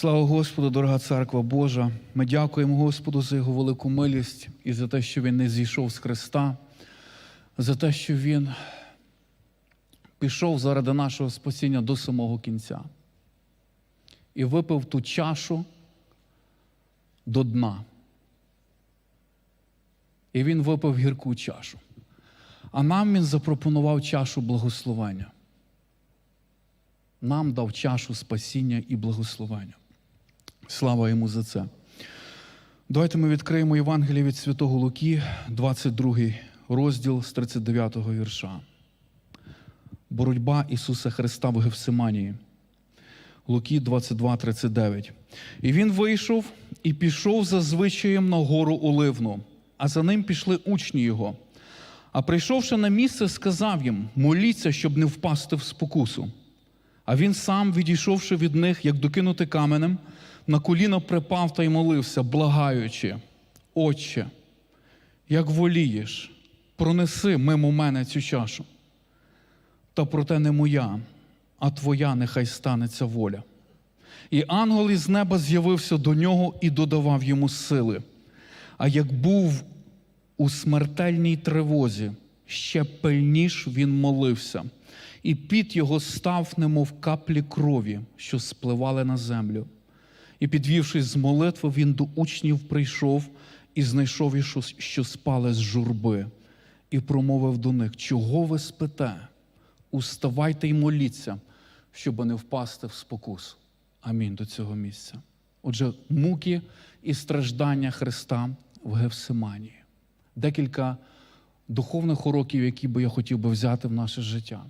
Слава Господу, дорога церква Божа. Ми дякуємо Господу за його велику милість і за те, що Він не зійшов з Христа, за те, що Він пішов заради нашого спасіння до самого кінця і випив ту чашу до дна. І він випив гірку чашу. А нам він запропонував чашу благословення. Нам дав чашу спасіння і благословення. Слава йому за це. Давайте ми відкриємо Євангеліє від Святого Луки, 22 розділ з 39 вірша. Боротьба Ісуса Христа в Гевсиманії. Луки 22, 39. І він вийшов і пішов за звичаєм на гору Оливну, а за ним пішли учні його. А прийшовши на місце, сказав їм: моліться, щоб не впасти в спокусу. А він сам, відійшовши від них, як докинути каменем, на коліна припав та й молився, благаючи, Отче, як волієш, пронеси мимо мене цю чашу. Та проте не моя, а твоя нехай станеться воля. І ангел із неба з'явився до нього і додавав йому сили. А як був у смертельній тривозі, ще пильніш він молився, і під його став, немов каплі крові, що спливали на землю. І, підвівшись з молитви, він до учнів прийшов і знайшов їх, що- спали з журби, і промовив до них: Чого ви спите? Уставайте й моліться, щоб не впасти в спокусу. Амінь до цього місця. Отже, муки і страждання Христа в Гевсиманії. Декілька духовних уроків, які би я хотів би взяти в наше життя.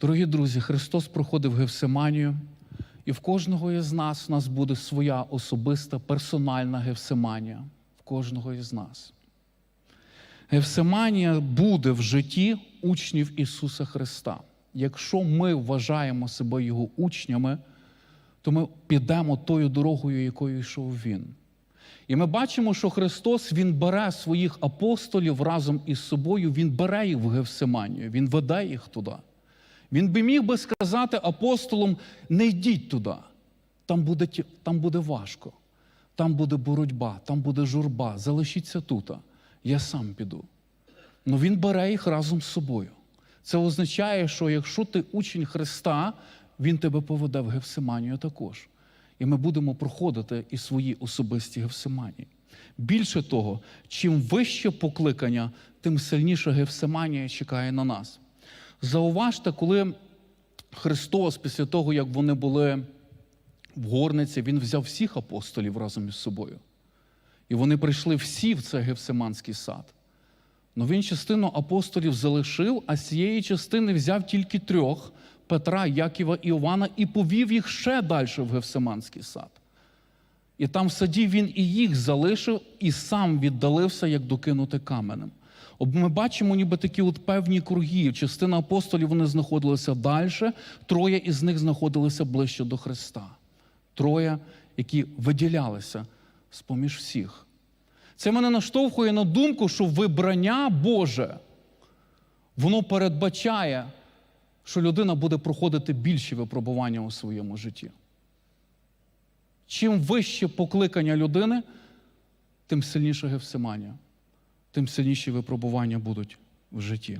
Дорогі друзі, Христос проходив Гевсиманію, і в кожного із нас у нас буде своя особиста персональна Гевсиманія. В кожного із нас. Гевсиманія буде в житті учнів Ісуса Христа. Якщо ми вважаємо себе Його учнями, то ми підемо тою дорогою, якою йшов Він. І ми бачимо, що Христос Він бере своїх апостолів разом із собою, Він бере їх в Гевсиманію, Він веде їх туди. Він би міг би сказати апостолам: не йдіть туди, там буде, там буде важко, там буде боротьба, там буде журба, залишіться тут, я сам піду. Ну він бере їх разом з собою. Це означає, що якщо ти учень Христа, Він тебе поведе в Гевсиманію також. І ми будемо проходити і свої особисті Гевсиманії. Більше того, чим вище покликання, тим сильніше Гевсиманія чекає на нас. Зауважте, коли Христос, після того, як вони були в горниці, Він взяв всіх апостолів разом із собою. І вони прийшли всі в цей Гевсиманський сад. Но він частину апостолів залишив, а цієї частини взяв тільки трьох Петра, Яківа і Івана і повів їх ще далі в Гевсиманський сад. І там в саді він і їх залишив, і сам віддалився, як докинути каменем. Ми бачимо, ніби такі от певні круги. Частина апостолів вони знаходилися далі, троє із них знаходилися ближче до Христа. Троє, які виділялися з-поміж всіх. Це мене наштовхує на думку, що вибрання Боже, воно передбачає, що людина буде проходити більші випробування у своєму житті. Чим вище покликання людини, тим сильніша Гевсиманія, тим сильніші випробування будуть в житті.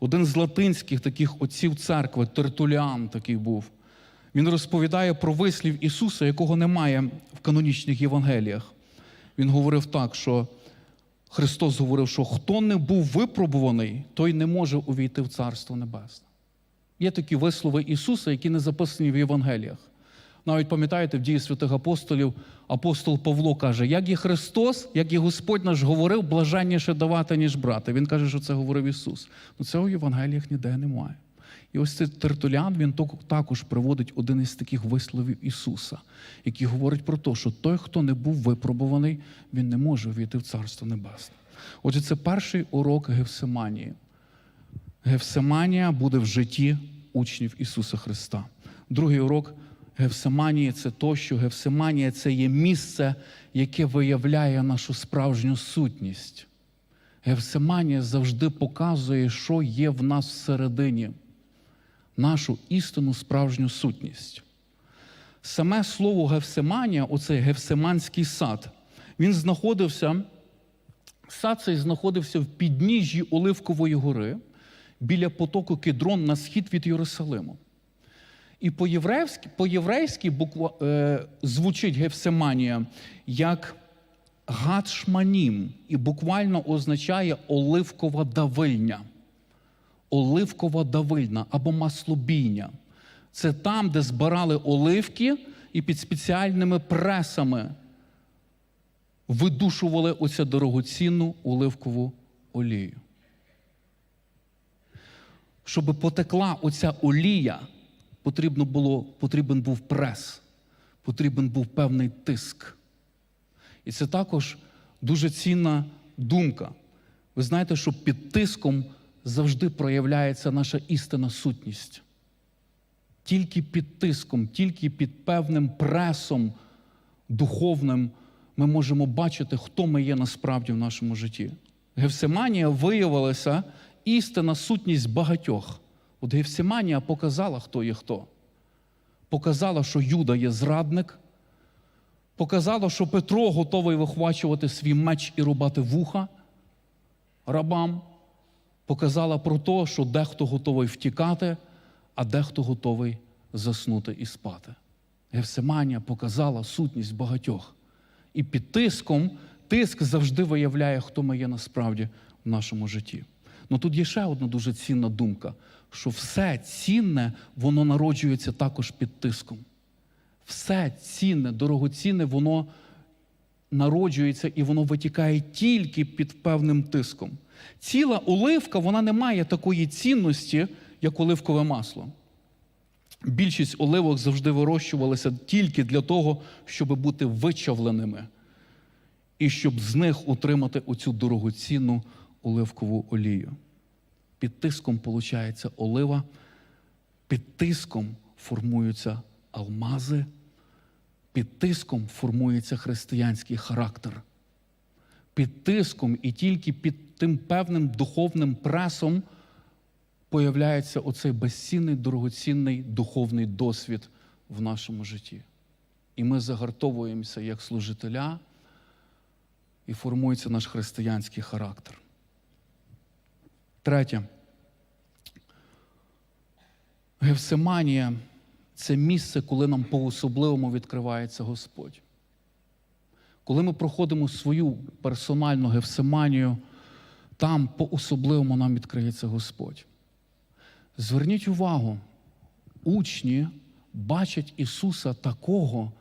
Один з латинських таких отців церкви, Тертуліан такий був. Він розповідає про вислів Ісуса, якого немає в канонічних Євангеліях. Він говорив так, що Христос говорив, що хто не був випробуваний, той не може увійти в Царство Небесне. Є такі вислови Ісуса, які не записані в Євангеліях. Навіть пам'ятаєте, в дії святих апостолів апостол Павло каже, як і Христос, як і Господь наш говорив, блаженніше давати, ніж брати. Він каже, що це говорив Ісус. Ну цього в Євангеліях ніде немає. І ось цей Тертулян він також приводить один із таких висловів Ісуса, який говорить про те, що той, хто не був випробуваний, він не може увійти в Царство Небесне. Отже, це перший урок Гевсиманії. Гевсиманія буде в житті учнів Ісуса Христа. Другий урок Гевсиманії це то, що Гевсиманія це є місце, яке виявляє нашу справжню сутність. Гевсиманія завжди показує, що є в нас всередині, нашу істинну справжню сутність. Саме слово Гевсиманія, оцей Гевсиманський сад, він знаходився, сад цей знаходився в підніжжі Оливкової гори біля потоку Кедрон на схід від Єрусалиму. І по-єврейськи, по-єврейськи буква, е, звучить Гефсиманія як Гатшманім, і буквально означає оливкова давильня. Оливкова давильна або маслобійня. Це там, де збирали оливки і під спеціальними пресами видушували оцю дорогоцінну оливкову олію. Щоб потекла оця олія, потрібно було, потрібен був прес, потрібен був певний тиск. І це також дуже цінна думка. Ви знаєте, що під тиском завжди проявляється наша істинна сутність. Тільки під тиском, тільки під певним пресом духовним ми можемо бачити, хто ми є насправді в нашому житті. Гевсиманія виявилася істинна сутність багатьох. От Гевсиманія показала, хто є хто. Показала, що Юда є зрадник, показала, що Петро готовий вихвачувати свій меч і рубати вуха рабам. Показала про те, що дехто готовий втікати, а дехто готовий заснути і спати. Гевсиманія показала сутність багатьох. І під тиском тиск завжди виявляє, хто ми є насправді в нашому житті. Ну тут є ще одна дуже цінна думка, що все цінне, воно народжується також під тиском. Все цінне, дорогоцінне, воно народжується і воно витікає тільки під певним тиском. Ціла оливка вона не має такої цінності, як оливкове масло. Більшість оливок завжди вирощувалися тільки для того, щоб бути вичавленими і щоб з них отримати оцю дорогоцінну оливкову олію. Під тиском виходить олива, під тиском формуються алмази, під тиском формується християнський характер. Під тиском і тільки під тим певним духовним пресом появляється оцей безцінний, дорогоцінний духовний досвід в нашому житті. І ми загартовуємося як служителя, і формується наш християнський характер. Третє. Гевсиманія це місце, коли нам по-особливому відкривається Господь. Коли ми проходимо свою персональну гевсиманію, там по-особливому нам відкриється Господь. Зверніть увагу, учні бачать Ісуса такого,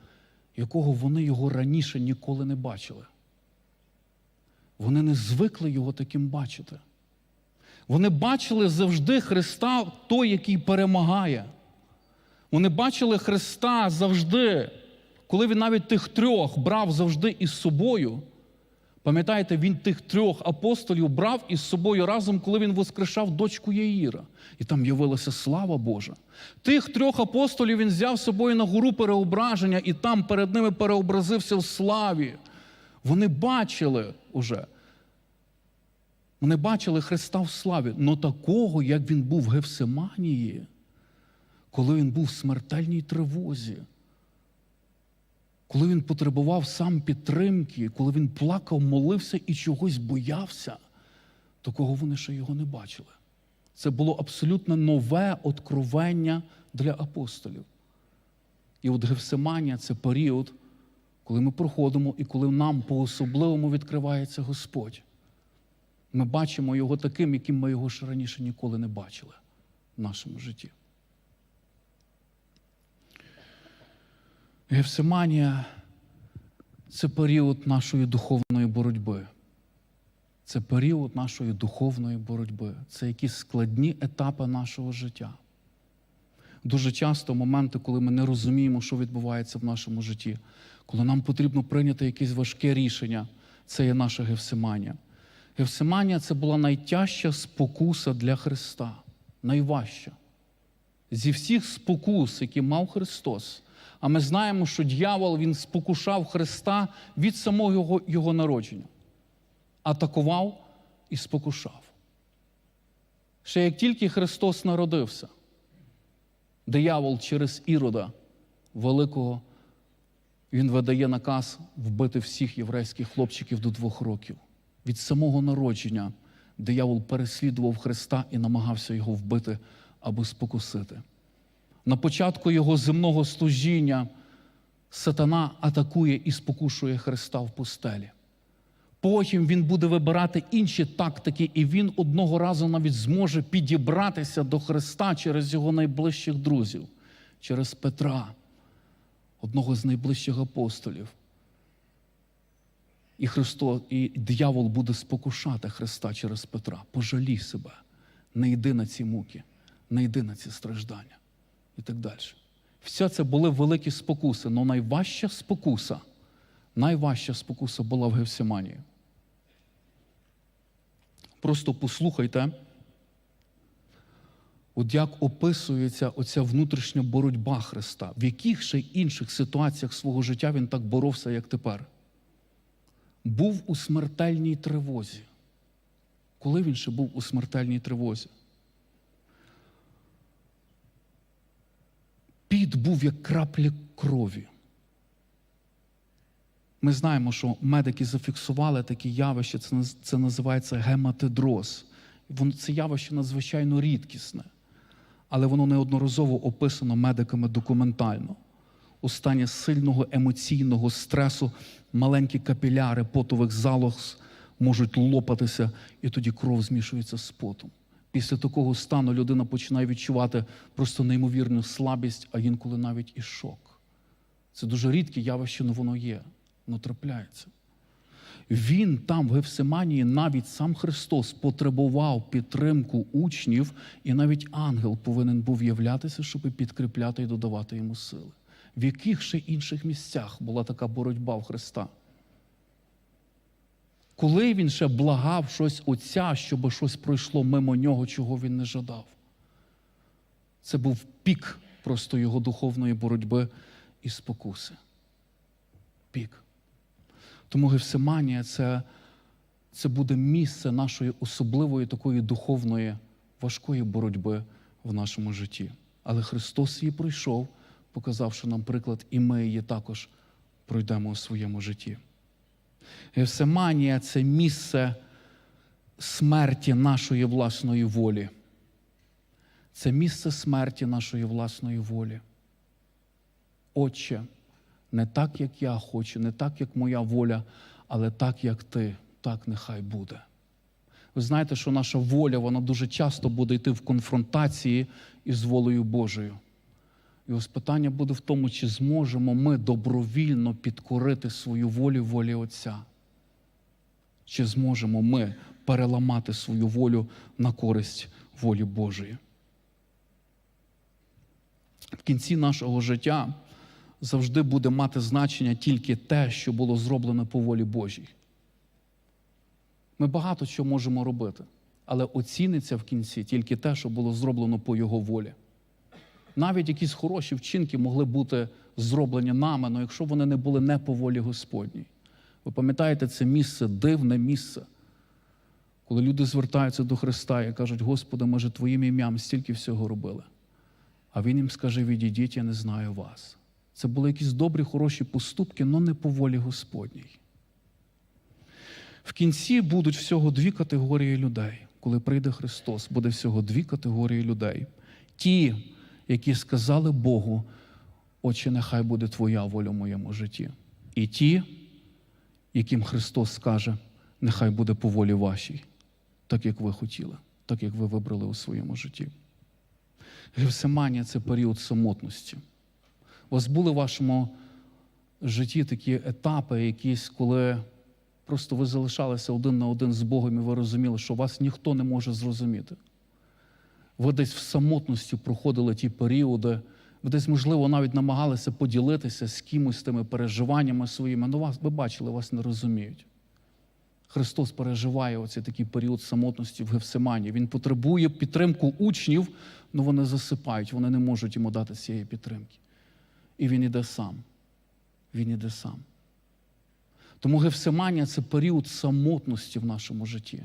якого вони його раніше ніколи не бачили. Вони не звикли його таким бачити. Вони бачили завжди Христа, той, який перемагає. Вони бачили Христа завжди, коли він навіть тих трьох брав завжди із собою. Пам'ятаєте, він тих трьох апостолів брав із собою разом, коли він воскрешав дочку Яїра. І там явилася слава Божа. Тих трьох апостолів він взяв з собою на гору переображення, і там перед ними переобразився в славі. Вони бачили уже. Вони бачили Христа в славі, но такого, як він був в Гевсиманії, коли він був в смертельній тривозі, коли він потребував сам підтримки, коли він плакав, молився і чогось боявся, такого вони ще його не бачили. Це було абсолютно нове откровення для апостолів. І от Гевсиманія це період, коли ми проходимо і коли нам по-особливому відкривається Господь. Ми бачимо його таким, яким ми його ще раніше ніколи не бачили в нашому житті. Гефсиманія це період нашої духовної боротьби. Це період нашої духовної боротьби. Це якісь складні етапи нашого життя. Дуже часто моменти, коли ми не розуміємо, що відбувається в нашому житті, коли нам потрібно прийняти якесь важке рішення, це є наша Гефсиманія. Гефсиманія це була найтяжча спокуса для Христа, найважча. Зі всіх спокус, які мав Христос. А ми знаємо, що дьявол він спокушав Христа від самого його, його народження. Атакував і спокушав. Ще як тільки Христос народився, диявол через ірода великого, він видає наказ вбити всіх єврейських хлопчиків до двох років. Від самого народження диявол переслідував Христа і намагався його вбити або спокусити. На початку його земного служіння сатана атакує і спокушує Христа в пустелі. Потім він буде вибирати інші тактики, і він одного разу навіть зможе підібратися до Христа через його найближчих друзів, через Петра, одного з найближчих апостолів. І Христо, і диявол буде спокушати Христа через Петра. Пожалій себе, не йди на ці муки, не йди на ці страждання і так далі. Все це були великі спокуси, але найважча спокуса, найважча спокуса була в Гевсиманії. Просто послухайте, от як описується оця внутрішня боротьба Христа, в яких ще інших ситуаціях свого життя він так боровся, як тепер. Був у смертельній тривозі. Коли він ще був у смертельній тривозі? Піт був як краплі крові. Ми знаємо, що медики зафіксували такі явища, це, це називається гематидроз. Воно, це явище надзвичайно рідкісне, але воно неодноразово описано медиками документально. У стані сильного емоційного стресу маленькі капіляри потових залоз можуть лопатися, і тоді кров змішується з потом. Після такого стану людина починає відчувати просто неймовірну слабість, а інколи навіть і шок. Це дуже рідке явище, але воно є, воно трапляється. Він там, в Гефсиманії, навіть сам Христос потребував підтримку учнів, і навіть ангел повинен був являтися, щоб підкріпляти і додавати йому сили. В яких ще інших місцях була така боротьба в Христа? Коли він ще благав щось Отця, щоб щось пройшло мимо нього, чого він не жадав? Це був пік просто його духовної боротьби і спокуси. Пік. Тому Гефсиманія це, це буде місце нашої особливої такої духовної, важкої боротьби в нашому житті. Але Христос її пройшов, показавши нам приклад, і ми її також пройдемо у своєму житті. Гефсиманія це місце смерті нашої власної волі. Це місце смерті нашої власної волі. Отче, не так, як я хочу, не так, як моя воля, але так, як ти, так нехай буде. Ви знаєте, що наша воля, вона дуже часто буде йти в конфронтації із волею Божою. І ось питання буде в тому, чи зможемо ми добровільно підкорити свою волю волі Отця. Чи зможемо ми переламати свою волю на користь волі Божої? В кінці нашого життя завжди буде мати значення тільки те, що було зроблено по волі Божій. Ми багато чого можемо робити, але оціниться в кінці тільки те, що було зроблено по Його волі. Навіть якісь хороші вчинки могли бути зроблені нами, але якщо вони не були не по волі Господній. Ви пам'ятаєте, це місце, дивне місце, коли люди звертаються до Христа і кажуть, Господи, ми же Твоїм ім'ям стільки всього робили. А Він їм скаже, відійдіть, я не знаю вас. Це були якісь добрі, хороші поступки, але не по волі Господній. В кінці будуть всього дві категорії людей. Коли прийде Христос, буде всього дві категорії людей. Ті, які сказали Богу, Отче, нехай буде Твоя воля в моєму житті. І ті, яким Христос скаже, нехай буде по волі вашій, так як ви хотіли, так як ви вибрали у своєму житті. Гевсиманія це період самотності. У вас були в вашому житті такі етапи, якісь, коли просто ви залишалися один на один з Богом, і ви розуміли, що вас ніхто не може зрозуміти. Ви десь в самотності проходили ті періоди, ви десь, можливо, навіть намагалися поділитися з кимось тими переживаннями своїми, але вас, ви бачили, вас не розуміють. Христос переживає оцей такий період самотності в Гефсимані. Він потребує підтримку учнів, але вони засипають, вони не можуть йому дати цієї підтримки. І він іде сам. Він іде сам. Тому Гефсиманія це період самотності в нашому житті.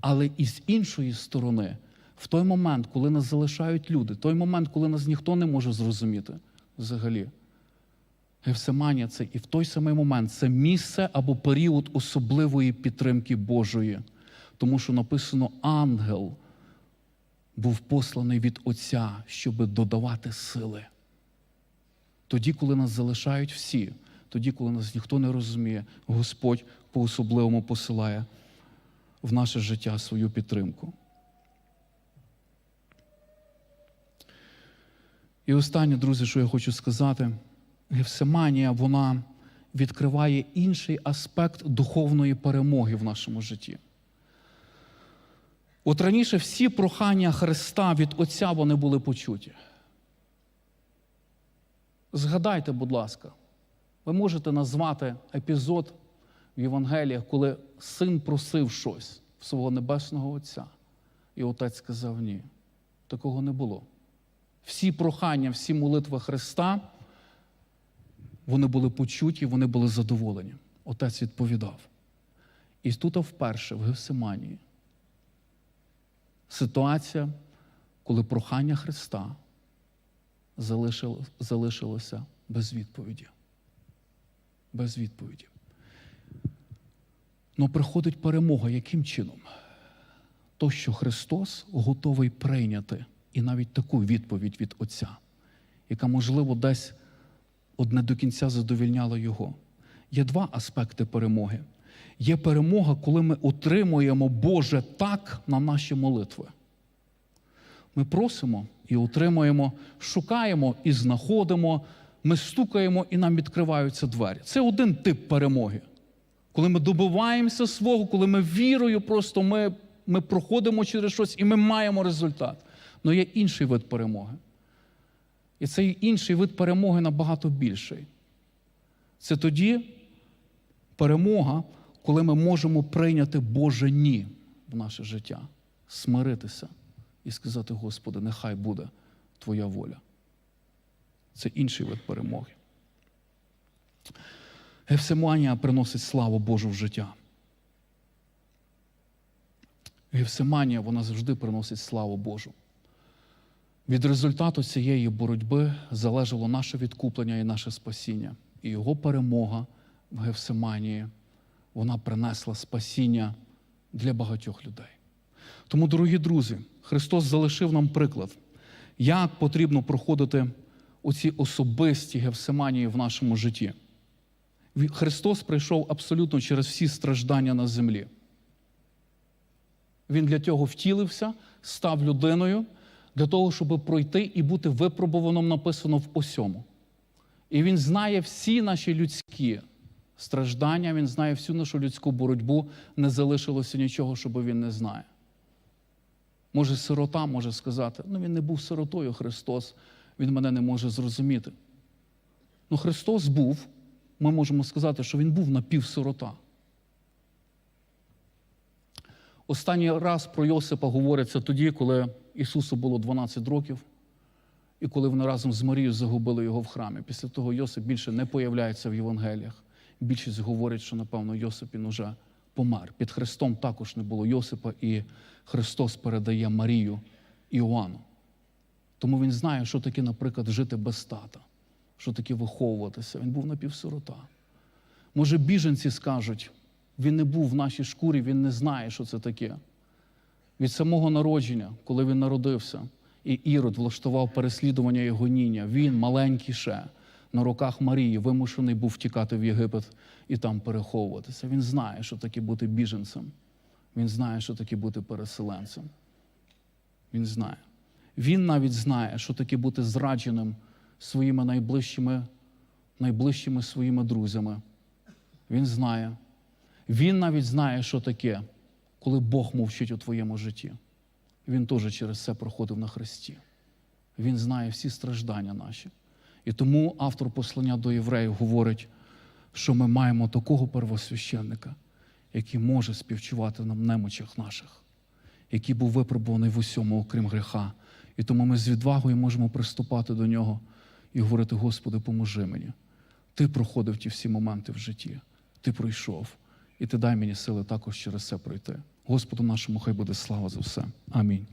Але і з іншої сторони, в той момент, коли нас залишають люди, той момент, коли нас ніхто не може зрозуміти взагалі, Гефсиманія це і в той самий момент це місце або період особливої підтримки Божої. Тому що написано ангел був посланий від Отця, щоб додавати сили. Тоді, коли нас залишають всі, тоді, коли нас ніхто не розуміє, Господь по-особливому посилає в наше життя свою підтримку. І останнє, друзі, що я хочу сказати, Гефсиманія, вона відкриває інший аспект духовної перемоги в нашому житті. От раніше всі прохання Христа від Отця вони були почуті. Згадайте, будь ласка, ви можете назвати епізод в Євангеліях, коли син просив щось в свого небесного Отця, і отець сказав ні. Такого не було. Всі прохання, всі молитви Христа, вони були почуті, вони були задоволені. Отець відповідав. І тут вперше в Гевсиманії ситуація, коли прохання Христа залишилося без відповіді. Без відповіді. Ну приходить перемога яким чином? То, що Христос готовий прийняти і навіть таку відповідь від Отця, яка, можливо, десь одне до кінця задовільняла Його. Є два аспекти перемоги. Є перемога, коли ми отримуємо Боже так на наші молитви. Ми просимо і отримуємо, шукаємо і знаходимо, ми стукаємо і нам відкриваються двері. Це один тип перемоги. Коли ми добиваємося свого, коли ми вірою, просто ми, ми проходимо через щось і ми маємо результат. Але є інший вид перемоги. І цей інший вид перемоги набагато більший. Це тоді перемога, коли ми можемо прийняти Боже ні в наше життя, смиритися і сказати, Господи, нехай буде Твоя воля. Це інший вид перемоги. Гефсиманія приносить славу Божу в життя. Гефсиманія, вона завжди приносить славу Божу. Від результату цієї боротьби залежало наше відкуплення і наше спасіння. І його перемога в Гефсиманії, вона принесла спасіння для багатьох людей. Тому, дорогі друзі, Христос залишив нам приклад, як потрібно проходити оці особисті Гефсиманії в нашому житті. Христос прийшов абсолютно через всі страждання на землі. Він для цього втілився, став людиною, для того, щоб пройти і бути випробуваним, написано в усьому. І він знає всі наші людські страждання, він знає всю нашу людську боротьбу, не залишилося нічого, щоб він не знає. Може, сирота може сказати, ну він не був сиротою Христос, він мене не може зрозуміти. Ну, Христос був, ми можемо сказати, що він був напівсирота. Останній раз про Йосипа говориться тоді, коли Ісусу було 12 років, і коли вони разом з Марією загубили його в храмі. Після того Йосип більше не появляється в Євангеліях. Більшість говорить, що, напевно, Йосип він уже помер. Під Христом також не було Йосипа, і Христос передає Марію Іоанну. Тому він знає, що таке, наприклад, жити без тата, що таке виховуватися. Він був напівсирота. Може, біженці скажуть, він не був в нашій шкурі, він не знає, що це таке. Від самого народження, коли він народився, і Ірод влаштував переслідування і гоніння, він, маленький ще, на руках Марії, вимушений був втікати в Єгипет і там переховуватися. Він знає, що таке бути біженцем. Він знає, що таке бути переселенцем. Він знає. Він навіть знає, що таке бути зрадженим своїми найближчими, найближчими своїми друзями. Він знає. Він навіть знає, що таке, коли Бог мовчить у твоєму житті. Він теж через це проходив на хресті. Він знає всі страждання наші. І тому автор послання до євреїв говорить, що ми маємо такого первосвященника, який може співчувати нам немочах наших, який був випробуваний в усьому, окрім гріха. І тому ми з відвагою можемо приступати до нього і говорити: Господи, поможи мені. Ти проходив ті всі моменти в житті, ти пройшов, і ти дай мені сили також через це пройти. Господу нашому, хай буде слава за все. Амінь.